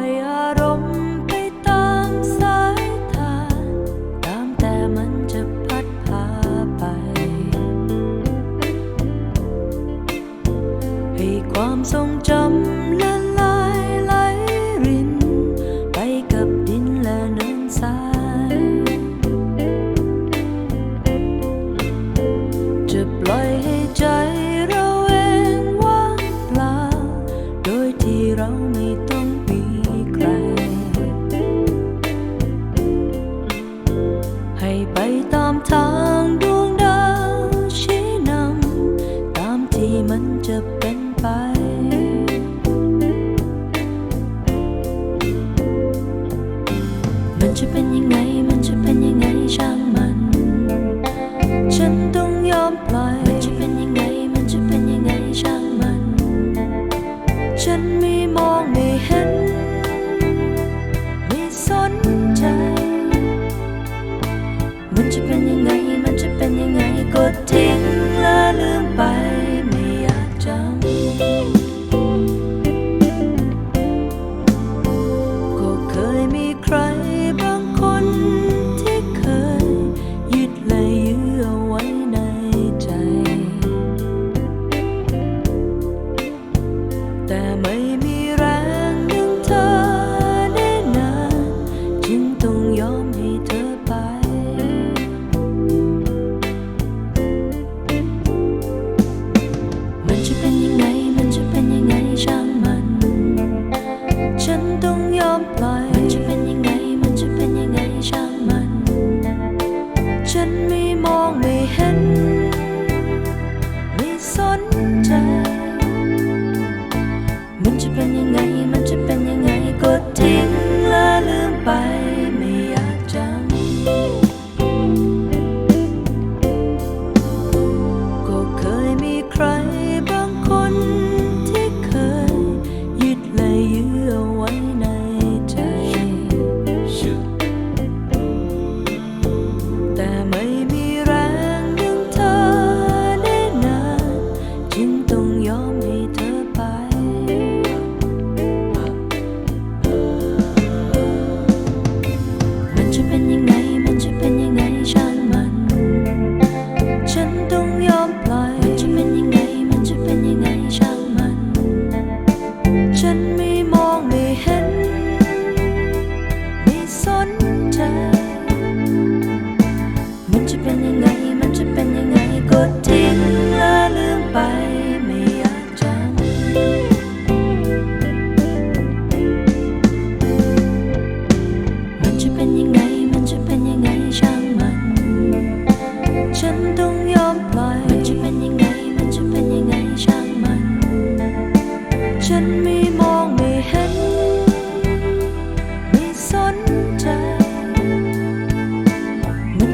อยอารมณ์ไปตามสายตาตามแต่มันจะพัดพาไป ให้ความทรงจำ มันจะเป็นยังไง มันจะเป็นยังไง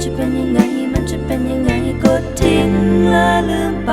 จะเป็นยังไง มันจะเป็นยังไงกดทิ้งและลืมไป